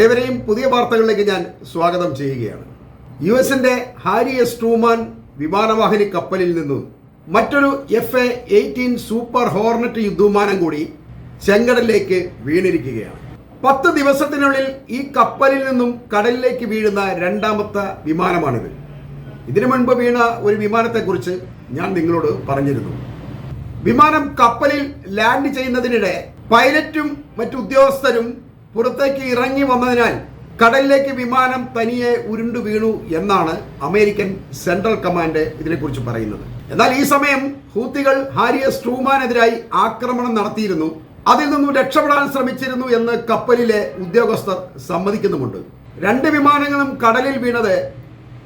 ഏവരെയും പുതിയ വാർത്തകളിലേക്ക് ഞാൻ സ്വാഗതം ചെയ്യുകയാണ്. യു എസിന്റെ ഹാരി എസ് ട്രൂമാൻ വിമാനവാഹിനി കപ്പലിൽ നിന്നും മറ്റൊരു F A eighteen Super Hornet യുദ്ധവിമാനം കൂടി ചെങ്കടലിലേക്ക് വീണിരിക്കുകയാണ്. പത്ത് ദിവസത്തിനുള്ളിൽ ഈ കപ്പലിൽ നിന്നും കടലിലേക്ക് വീഴുന്ന രണ്ടാമത്തെ വിമാനമാണിത്. ഇതിനു മുൻപ് വീണ ഒരു വിമാനത്തെക്കുറിച്ച് ഞാൻ നിങ്ങളോട് പറഞ്ഞിരുന്നു. വിമാനം കപ്പലിൽ ലാൻഡ് ചെയ്യുന്നതിനിടെ പൈലറ്റും മറ്റു ഉദ്യോഗസ്ഥരും പുറത്തേക്ക് ഇറങ്ങി വന്നതിനാൽ കടലിലേക്ക് വിമാനം തനിയെ ഉരുണ്ടു വീണു എന്നാണ് അമേരിക്കൻ സെൻട്രൽ കമാൻഡ് ഇതിനെക്കുറിച്ച് പറയുന്നത്. എന്നാൽ ഈ സമയം ഹൂത്തികൾ ഹാരിയസ് ട്രൂമാനെതിരായി ആക്രമണം നടത്തിയിരുന്നു. അതിൽ നിന്നും രക്ഷപ്പെടാൻ ശ്രമിച്ചിരുന്നു എന്ന് കപ്പലിലെ ഉദ്യോഗസ്ഥർ സമ്മതിക്കുന്നുമുണ്ട്. രണ്ട് വിമാനങ്ങളും കടലിൽ വീണത്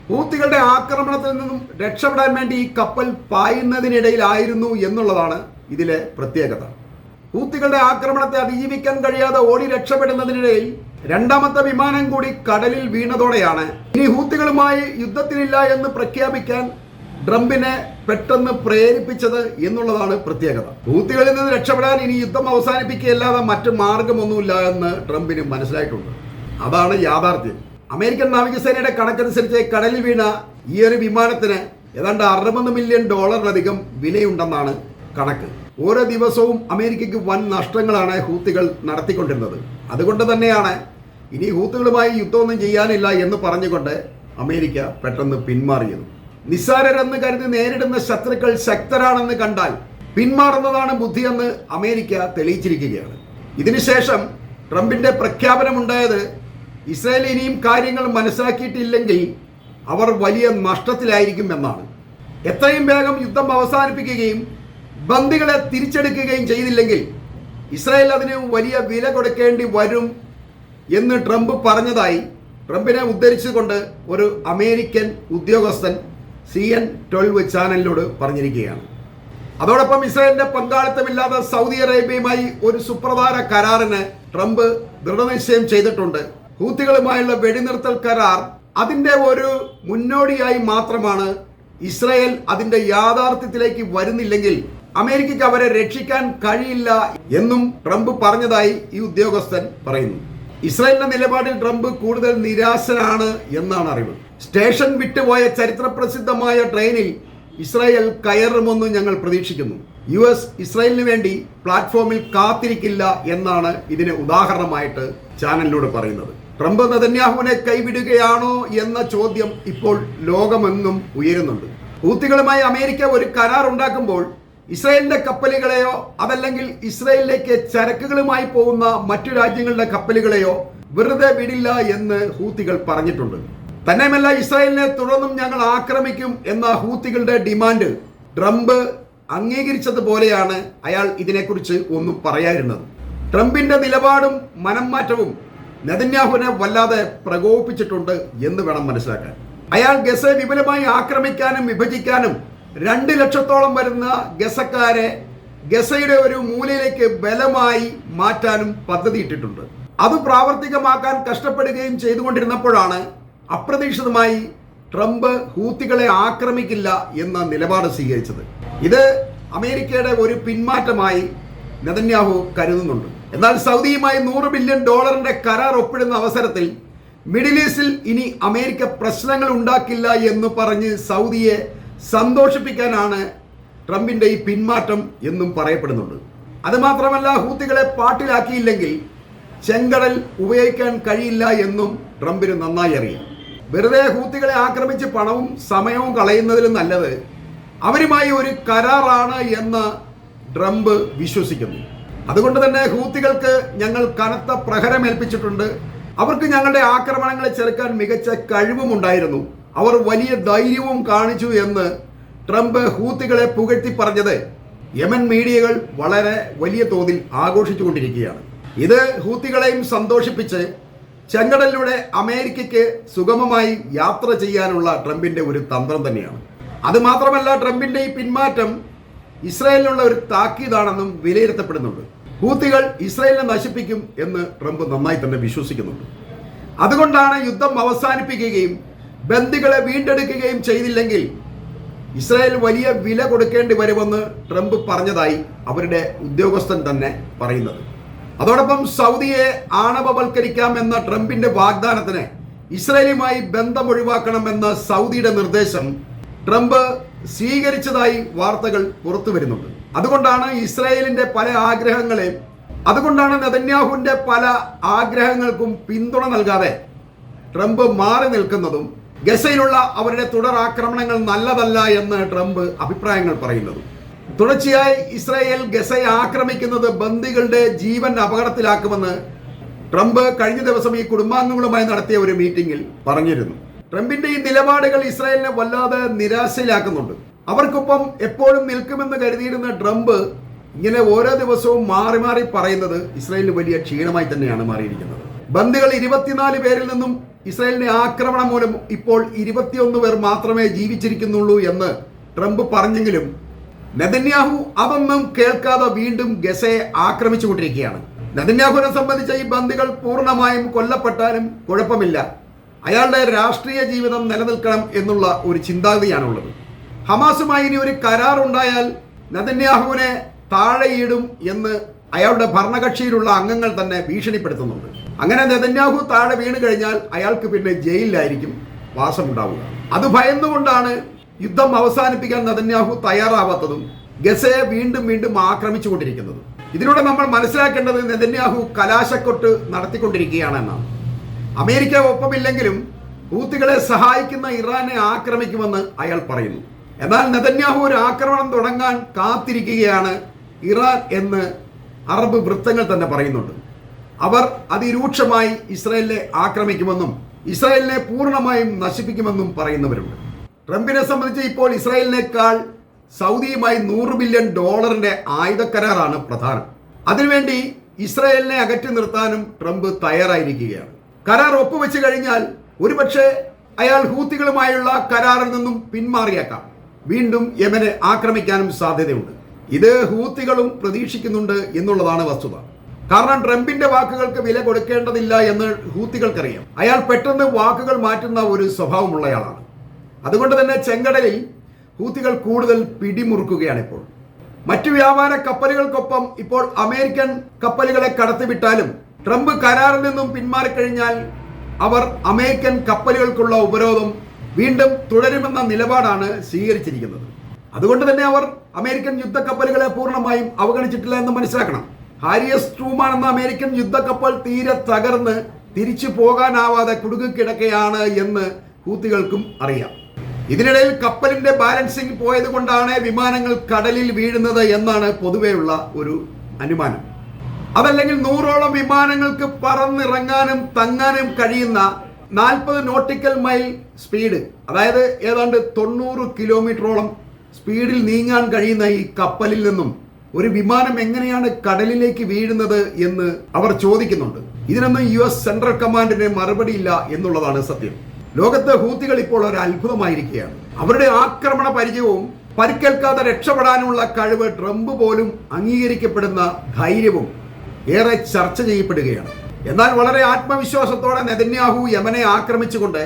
ഹൂത്തികളുടെ ആക്രമണത്തിൽ നിന്നും രക്ഷപ്പെടാൻ വേണ്ടി ഈ കപ്പൽ പായുന്നതിനിടയിലായിരുന്നു എന്നുള്ളതാണ് ഇതിലെ പ്രത്യേകത. ഹൂത്തികളുടെ ആക്രമണത്തെ അതിജീവിക്കാൻ കഴിയാതെ ഓടി രക്ഷപ്പെടുന്നതിനിടയിൽ രണ്ടാമത്തെ വിമാനം കൂടി കടലിൽ വീണതോടെയാണ്. ഇനി ഹൂത്തികളുമായി യുദ്ധത്തിനില്ല എന്ന് പ്രഖ്യാപിക്കാൻ ട്രംപിനെ പെട്ടെന്ന് പ്രേരിപ്പിച്ചത് എന്നുള്ളതാണ് പ്രത്യേകത. ഹൂത്തികളിൽ നിന്ന് രക്ഷപ്പെടാൻ ഇനി യുദ്ധം അവസാനിപ്പിക്കുകയല്ലാതെ മറ്റു മാർഗമൊന്നുമില്ല എന്ന് ട്രംപിന് മനസ്സിലായിട്ടുണ്ട്. അതാണ് യാഥാർത്ഥ്യം. അമേരിക്കൻ നാവികസേനയുടെ കണക്കനുസരിച്ച് കടലിൽ വീണ ഈ ഒരു വിമാനത്തിന് ഏതാണ്ട് അറുപത് മില്യൺ ഡോളറിലധികം വിലയുണ്ടെന്നാണ് കണക്ക്. ഓരോ ദിവസവും അമേരിക്കയ്ക്ക് വൻ നഷ്ടങ്ങളാണ് ഹൂത്തികൾ നടത്തിക്കൊണ്ടിരുന്നത്. അതുകൊണ്ട് തന്നെയാണ് ഇനി ഹൂത്തുകളുമായി യുദ്ധമൊന്നും ചെയ്യാനില്ല എന്ന് പറഞ്ഞുകൊണ്ട് അമേരിക്ക പെട്ടെന്ന് പിന്മാറിയത്. നിസ്സാരരെന്ന് കരുതി നേരിടുന്ന ശത്രുക്കൾ ശക്തരാണെന്ന് കണ്ടാൽ പിന്മാറുന്നതാണ് ബുദ്ധിയെന്ന് അമേരിക്ക തെളിയിച്ചിരിക്കുകയാണ്. ഇതിനുശേഷം ട്രംപിന്റെ പ്രഖ്യാപനമുണ്ടായത് ഇസ്രായേൽ ഇനിയും കാര്യങ്ങൾ മനസ്സിലാക്കിയിട്ടില്ലെങ്കിൽ അവർ വലിയ നഷ്ടത്തിലായിരിക്കും എന്നാണ്. എത്രയും വേഗം യുദ്ധം അവസാനിപ്പിക്കുകയും ബന്ദികളെ തിരിച്ചെടുക്കുകയും ചെയ്തില്ലെങ്കിൽ ഇസ്രായേൽ അതിന് വലിയ വില കൊടുക്കേണ്ടി വരും എന്ന് ട്രംപ് പറഞ്ഞതായി ട്രംപിനെ ഉദ്ധരിച്ചുകൊണ്ട് ഒരു അമേരിക്കൻ ഉദ്യോഗസ്ഥൻ സി എൻ ട്വൽവ് ചാനലിനോട് പറഞ്ഞിരിക്കുകയാണ്. അതോടൊപ്പം ഇസ്രായേലിന്റെ പങ്കാളിത്തമില്ലാതെ സൗദി അറേബ്യയുമായി ഒരു സുപ്രധാന കരാറിന് ട്രംപ് ദൃഢനിശ്ചയം ചെയ്തിട്ടുണ്ട്. ഹൂത്തികളുമായുള്ള വെടിനിർത്തൽ കരാർ അതിന്റെ ഒരു മുന്നോടിയായി മാത്രമാണ് ഇസ്രായേൽ അതിന്റെ യാഥാർത്ഥ്യത്തിലേക്ക് വരുന്നില്ലെങ്കിൽ അമേരിക്കയ്ക്ക് അവരെ രക്ഷിക്കാൻ കഴിയില്ല എന്നും ട്രംപ് പറഞ്ഞതായി ഈ ഉദ്യോഗസ്ഥൻ പറയുന്നു. ഇസ്രായേലിന്റെ നിലപാടിൽ ട്രംപ് കൂടുതൽ നിരാശനാണ് എന്നാണ് അറിവ്. സ്റ്റേഷൻ വിട്ടുപോയ ചരിത്ര പ്രസിദ്ധമായ ട്രെയിനിൽ ഇസ്രായേൽ കയറുമെന്ന് ഞങ്ങൾ പ്രതീക്ഷിക്കുന്നു. യു എസ് ഇസ്രായേലിന് വേണ്ടി പ്ലാറ്റ്ഫോമിൽ കാത്തിരിക്കില്ല എന്നാണ് ഇതിന് ഉദാഹരണമായിട്ട് ചാനലിലൂടെ പറയുന്നത്. ട്രംപ് നദന്യാഹുവിനെ കൈവിടുകയാണോ എന്ന ചോദ്യം ഇപ്പോൾ ലോകമെന്നും ഉയരുന്നുണ്ട്. ഹൂത്തികളുമായി അമേരിക്ക ഒരു കരാർ ഉണ്ടാക്കുമ്പോൾ ഇസ്രായേലിന്റെ കപ്പലുകളെയോ അതല്ലെങ്കിൽ ഇസ്രായേലിലേക്ക് ചരക്കുകളുമായി പോകുന്ന മറ്റു രാജ്യങ്ങളുടെ കപ്പലുകളെയോ വെറുതെ വിടില്ല എന്ന് ഹൂത്തികൾ പറഞ്ഞിട്ടുണ്ട്. തന്നെയുമല്ല ഇസ്രായേലിനെ തുടർന്നും ഞങ്ങൾ ആക്രമിക്കും എന്ന ഹൂത്തികളുടെ ഡിമാൻഡ് ട്രംപ് അംഗീകരിച്ചതുപോലെയാണ് അയാൾ ഇതിനെക്കുറിച്ച് ഒന്നും പറയാതിരുന്നത്. ട്രംപിന്റെ നിലപാടും മനം മാറ്റവും നെതന്യാഹുവിനെ വല്ലാതെ പ്രകോപിപ്പിച്ചിട്ടുണ്ട് എന്ന് വേണം മനസ്സിലാക്കാൻ. അയാൾ ഗസയെ വിപുലമായി ആക്രമിക്കാനും വിഭജിക്കാനും രണ്ട് ലക്ഷത്തോളം വരുന്ന ഗസക്കാരെ ഗസയുടെ ഒരു മൂലയിലേക്ക് ബലമായി മാറ്റാനും പദ്ധതി ഇട്ടിട്ടുണ്ട്. അത് പ്രാവർത്തികമാക്കാൻ കഷ്ടപ്പെടുകയും ചെയ്തുകൊണ്ടിരുന്നപ്പോഴാണ് അപ്രതീക്ഷിതമായി ട്രംപ് ഹൂത്തികളെ ആക്രമിക്കില്ല എന്ന നിലപാട് സ്വീകരിച്ചത്. ഇത് അമേരിക്കയുടെ ഒരു പിന്മാറ്റമായി നെതന്യാഹു കരുതുന്നുണ്ട്. എന്നാൽ സൗദിയുമായി നൂറ് ബില്യൺ ഡോളറിന്റെ കരാർ ഒപ്പിടുന്ന അവസരത്തിൽ മിഡിൽ ഈസ്റ്റിൽ ഇനി അമേരിക്ക പ്രശ്നങ്ങൾ ഉണ്ടാക്കില്ല എന്ന് പറഞ്ഞ് സൗദിയെ സന്തോഷിപ്പിക്കാനാണ് ട്രംപിന്റെ ഈ പിന്മാറ്റം എന്നും പറയപ്പെടുന്നുണ്ട്. അതുമാത്രമല്ല ഹൂത്തികളെ പാട്ടിലാക്കിയില്ലെങ്കിൽ ചെങ്കടൽ ഉപയോഗിക്കാൻ കഴിയില്ല എന്നും ട്രംപിന് നന്നായി അറിയാം. വെറുതെ ഹൂത്തികളെ ആക്രമിച്ച് പണവും സമയവും കളയുന്നതിലും നല്ലത് അവരുമായി ഒരു കരാറാണ് എന്ന് ട്രംപ് വിശ്വസിക്കുന്നു. അതുകൊണ്ട് തന്നെ ഹൂത്തികൾക്ക് ഞങ്ങൾ കനത്ത പ്രഹരമേൽപ്പിച്ചിട്ടുണ്ട് അവർക്ക് ഞങ്ങളുടെ ആക്രമണങ്ങളെ ചെറുക്കാൻ മികച്ച കഴിവുമുണ്ടായിരുന്നു. അവർ വലിയ ധൈര്യവും കാണിച്ചു എന്ന് ട്രംപ് ഹൂത്തികളെ പുകഴ്ത്തി പറഞ്ഞത് യമൻ മീഡിയകൾ വളരെ വലിയ തോതിൽ ആഘോഷിച്ചുകൊണ്ടിരിക്കുകയാണ്. ഇത് ഹൂത്തികളെയും സന്തോഷിപ്പിച്ച് ചെങ്കടലിലൂടെ അമേരിക്കയ്ക്ക് സുഗമമായി യാത്ര ചെയ്യാനുള്ള ട്രംപിന്റെ ഒരു തന്ത്രം തന്നെയാണ്. അതുമാത്രമല്ല ട്രംപിന്റെ ഈ പിന്മാറ്റം ഇസ്രായേലിനുള്ള ഒരു താക്കീതാണെന്നും വിലയിരുത്തപ്പെടുന്നുണ്ട്. ഹൂത്തികൾ ഇസ്രായേലിനെ നശിപ്പിക്കും എന്ന് ട്രംപ് നന്നായി തന്നെ വിശ്വസിക്കുന്നുണ്ട്. അതുകൊണ്ടാണ് യുദ്ധം അവസാനിപ്പിക്കുകയും ബന്ദികളെ വീണ്ടെടുക്കുകയും ചെയ്തില്ലെങ്കിൽ ഇസ്രായേൽ വലിയ വില കൊടുക്കേണ്ടി വരുമെന്ന് ട്രംപ് പറഞ്ഞതായി അവരുടെ ഉദ്യോഗസ്ഥൻ തന്നെ പറയുന്നത്. അതോടൊപ്പം സൗദിയെ ആണവവൽക്കരിക്കാം എന്ന ട്രംപിന്റെ വാഗ്ദാനത്തിന് ഇസ്രായേലുമായി ബന്ധം ഒഴിവാക്കണമെന്ന സൗദിയുടെ നിർദ്ദേശം ട്രംപ് സ്വീകരിച്ചതായി വാർത്തകൾ പുറത്തു വരുന്നുണ്ട്. അതുകൊണ്ടാണ് ഇസ്രായേലിന്റെ പല ആഗ്രഹങ്ങളെ അതുകൊണ്ടാണ് നെതന്യാഹുവിന്റെ പല ആഗ്രഹങ്ങൾക്കും പിന്തുണ നൽകാതെ ട്രംപ് മാറി നിൽക്കുന്നതും ഗസയിലുള്ള അവരുടെ തുടർ ആക്രമണങ്ങൾ നല്ലതല്ല എന്ന് ട്രംപ് അഭിപ്രായങ്ങൾ പറയുന്നത്. തുടർച്ചയായി ഇസ്രായേൽ ഗസയെ ആക്രമിക്കുന്നത് ബന്ദികളുടെ ജീവൻ അപകടത്തിലാക്കുമെന്ന് ട്രംപ് കഴിഞ്ഞ ദിവസം ഈ കുടുംബാംഗങ്ങളുമായി നടത്തിയ ഒരു മീറ്റിംഗിൽ പറഞ്ഞിരുന്നു. ട്രംപിന്റെ ഈ നിലപാടുകൾ ഇസ്രായേലിനെ വല്ലാതെ നിരാശയിലാക്കുന്നുണ്ട്. അവർക്കൊപ്പം എപ്പോഴും നിൽക്കുമെന്ന് കരുതിയിരുന്ന ട്രംപ് ഇങ്ങനെ ഓരോ ദിവസവും മാറി മാറി പറയുന്നത് ഇസ്രായേലിന് വലിയ ക്ഷീണമായി തന്നെയാണ് മാറിയിരിക്കുന്നത്. ബന്ദികൾ ഇരുപത്തിനാല് പേരിൽ നിന്നും ഇസ്രായേലിന്റെ ആക്രമണം മൂലം ഇപ്പോൾ ഇരുപത്തിയൊന്ന് പേർ മാത്രമേ ജീവിച്ചിരിക്കുന്നുള്ളൂ എന്ന് ട്രംപ് പറഞ്ഞെങ്കിലും നെതന്യാഹു അതൊന്നും കേൾക്കാതെ വീണ്ടും ഗസയെ ആക്രമിച്ചുകൊണ്ടിരിക്കുകയാണ്. നെതന്യാഹുവിനെ സംബന്ധിച്ച ഈ ബന്ദികൾ പൂർണമായും കൊല്ലപ്പെട്ടാലും കുഴപ്പമില്ല. അയാളുടെ രാഷ്ട്രീയ ജീവിതം നിലനിൽക്കണം എന്നുള്ള ഒരു ചിന്താഗതിയാണുള്ളത്. ഹമാസുമായി ഇനി ഒരു കരാർ ഉണ്ടായാൽ നെതന്യാഹുവിനെ താഴെയിടും എന്ന് അയാളുടെ ഭരണകക്ഷിയിലുള്ള അംഗങ്ങൾ തന്നെ ഭീഷണിപ്പെടുത്തുന്നുണ്ട്. അങ്ങനെ നെതന്യാഹു താഴെ വീണ് കഴിഞ്ഞാൽ അയാൾക്ക് പിന്നെ ജയിലിലായിരിക്കും വാസമുണ്ടാവുക. അത് ഭയന്നുകൊണ്ടാണ് യുദ്ധം അവസാനിപ്പിക്കാൻ നെതന്യാഹു തയ്യാറാവാത്തതും ഗസയെ വീണ്ടും വീണ്ടും ആക്രമിച്ചുകൊണ്ടിരിക്കുന്നതും. ഇതിലൂടെ നമ്മൾ മനസ്സിലാക്കേണ്ടത് നെതന്യാഹു കലാശക്കൊട്ട് നടത്തിക്കൊണ്ടിരിക്കുകയാണ് എന്നാണ്. അമേരിക്ക ഒപ്പമില്ലെങ്കിലും ഹൂത്തികളെ സഹായിക്കുന്ന ഇറാനെ ആക്രമിക്കുമെന്ന് അയാൾ പറയുന്നു. എന്നാൽ നെതന്യാഹു ഒരു ആക്രമണം തുടങ്ങാൻ കാത്തിരിക്കുകയാണ് ഇറാൻ എന്ന് അറബ് വൃത്തങ്ങൾ തന്നെ പറയുന്നുണ്ട്. അവർ അതിരൂക്ഷമായി ഇസ്രായേലിനെ ആക്രമിക്കുമെന്നും ഇസ്രായേലിനെ പൂർണമായും നശിപ്പിക്കുമെന്നും പറയുന്നവരുണ്ട്. ട്രംപിനെ സംബന്ധിച്ച് ഇപ്പോൾ ഇസ്രായേലിനേക്കാൾ സൗദിയുമായി നൂറ് ബില്യൺ ഡോളറിന്റെ ആയുധ കരാറാണ് പ്രധാനം. അതിനുവേണ്ടി ഇസ്രായേലിനെ അകറ്റി നിർത്താനും ട്രംപ് തയ്യാറായിരിക്കുകയാണ്. കരാർ ഒപ്പുവെച്ച് കഴിഞ്ഞാൽ ഒരുപക്ഷെ അയാൾ ഹൂത്തികളുമായുള്ള കരാറിൽ നിന്നും പിന്മാറിയേക്കാം. വീണ്ടും യമനെ ആക്രമിക്കാനും സാധ്യതയുണ്ട്. ഇത് ഹൂത്തികളും പ്രതീക്ഷിക്കുന്നുണ്ട് എന്നുള്ളതാണ് വസ്തുത. കാരണം ട്രംപിന്റെ വാക്കുകൾക്ക് വില കൊടുക്കേണ്ടതില്ല എന്ന് ഹൂത്തികൾക്കറിയാം. അയാൾ പെട്ടെന്ന് വാക്കുകൾ മാറ്റുന്ന ഒരു സ്വഭാവമുള്ളയാളാണ്. അതുകൊണ്ട് തന്നെ ചെങ്കടലിൽ ഹൂത്തികൾ കൂടുതൽ പിടിമുറുക്കുകയാണ് ഇപ്പോൾ മറ്റു വ്യാപാര കപ്പലുകൾക്കൊപ്പം ഇപ്പോൾ അമേരിക്കൻ കപ്പലുകളെ കടത്തിവിട്ടാലും ട്രംപ് കരാറിൽ നിന്നും പിന്മാറിക്കഴിഞ്ഞാൽ അവർ അമേരിക്കൻ കപ്പലുകൾക്കുള്ള ഉപരോധം വീണ്ടും തുടരുമെന്ന നിലപാടാണ് സ്വീകരിച്ചിരിക്കുന്നത്. അതുകൊണ്ട് തന്നെ അവർ അമേരിക്കൻ യുദ്ധക്കപ്പലുകളെ പൂർണമായും അവഗണിച്ചിട്ടില്ല എന്ന് മനസ്സിലാക്കണം. ഹാരിയസ് ട്രൂമാൻ എന്ന അമേരിക്കൻ യുദ്ധക്കപ്പൽ തീരെ തകർന്ന് തിരിച്ചു പോകാനാവാതെ കുടുങ്ങിക്കിടക്കുകയാണ് എന്ന് ഹൂത്തികൾക്കും അറിയാം. ഇതിനിടയിൽ കപ്പലിന്റെ ബാലൻസിംഗ് പോയത് കൊണ്ടാണ് വിമാനങ്ങൾ കടലിൽ വീഴുന്നത് എന്നാണ് പൊതുവെയുള്ള ഒരു അനുമാനം. അതല്ലെങ്കിൽ നൂറോളം വിമാനങ്ങൾക്ക് പറന്നിറങ്ങാനും തങ്ങാനും കഴിയുന്ന നാൽപ്പത് നോട്ടിക്കൽ മൈൽ സ്പീഡ് അതായത് ഏതാണ്ട് തൊണ്ണൂറ് കിലോമീറ്ററോളം സ്പീഡിൽ നീങ്ങാൻ കഴിയുന്ന ഈ കപ്പലിൽ നിന്നും ഒരു വിമാനം എങ്ങനെയാണ് കടലിലേക്ക് വീഴുന്നത് എന്ന് അവർ ചോദിക്കുന്നുണ്ട്. ഇതിനൊന്നും യു എസ് സെൻട്രൽ കമാൻഡിന് മറുപടിയില്ല എന്നുള്ളതാണ് സത്യം. ലോകത്ത് ഹൂത്തികൾ ഇപ്പോൾ ഒരു അത്ഭുതമായിരിക്കുകയാണ് അവരുടെ ആക്രമണ പരിചയവും പരിക്കേൽക്കാതെ രക്ഷപ്പെടാനുള്ള കഴിവ് ട്രംപ് പോലും അംഗീകരിക്കപ്പെടുന്ന ധൈര്യവും ഏറെ ചർച്ച ചെയ്യപ്പെടുകയാണ്. എന്നാൽ വളരെ ആത്മവിശ്വാസത്തോടെ നെതന്യാഹു യമനെ ആക്രമിച്ചുകൊണ്ട്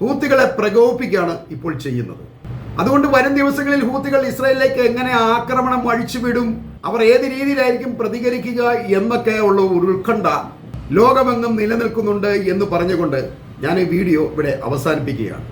ഹൂത്തികളെ പ്രകോപിപ്പിക്കുകയാണ് ഇപ്പോൾ ചെയ്യുന്നത്. അതുകൊണ്ട് വരും ദിവസങ്ങളിൽ ഹൂത്തികൾ ഇസ്രയേലിലേക്ക് എങ്ങനെ ആക്രമണം അഴിച്ചുവിടും അവർ ഏത് രീതിയിലായിരിക്കും പ്രതികരിക്കുക എന്നൊക്കെ ഉള്ള ഒരു ഉത്കണ്ഠ ലോകമെങ്ങും നിലനിൽക്കുന്നുണ്ട് എന്ന് പറഞ്ഞുകൊണ്ട് ഞാൻ ഈ വീഡിയോ ഇവിടെ അവസാനിപ്പിക്കുകയാണ്.